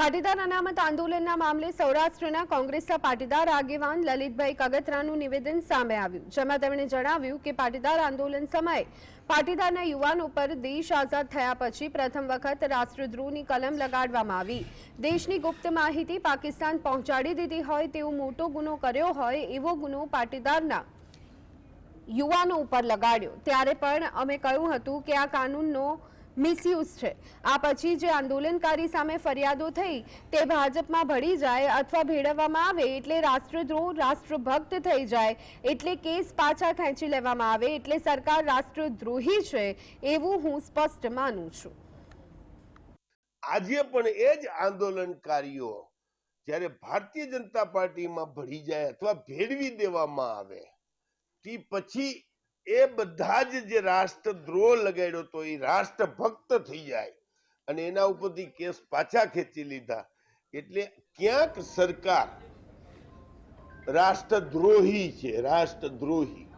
પાટીદાર અનામત આંદોલનના મામલે સૌરાષ્ટ્રના કોંગ્રેસના પાટીદાર આગેવાન લલિતભાઈ કગતરાનું નિવેદન સામે આવ્યું, જેમાં તેમણે જણાવ્યું કે પાટીદાર આંદોલન સમયે પાટીદારના યુવાનો ઉપર દેશ આઝાદ થયા પછી પ્રથમ વખત રાષ્ટ્રદ્રોહની કલમ લગાડવામાં આવી. દેશની ગુપ્ત માહિતી પાકિસ્તાન પહોંચાડી દીધી હોય તેવો મોટો ગુનો કર્યો હોય એવો ગુનો પાટીદારના યુવાનો ઉપર લગાડ્યો. ત્યારે પણ અમે કહ્યું હતું કે આ કાનૂનનો મિસયુઝ છે. આ પછી જે આંદોલનકારી સામે ફરિયાદો થઈ, તે ભાજપમાં ભળી જાય અથવા ભેળવવામાં આવે એટલે રાષ્ટ્રદ્રોહ રાષ્ટ્રભક્ત થઈ જાય, એટલે કેસ પાછા ખેંચી લેવામાં આવે, એટલે સરકાર રાષ્ટ્રદ્રોહી છે, એવું હું સ્પષ્ટ માનું છું. આજે પણ એ જ આંદોલનકારીઓ જ્યારે ભારતીય જનતા પાર્ટીમાં ભળી જાય અથવા ભેળવી દેવામાં આવે, તે પછી એ બધા જ જે રાષ્ટ્રદ્રોહ લગાડ્યો તો એ રાષ્ટ્રભક્ત થઈ જાય. અને એના ઉપરથી કેસ પાછા ખેંચી લીધા. એટલે ક્યાંક સરકાર રાષ્ટ્રદ્રોહી છે, રાષ્ટ્રદ્રોહી.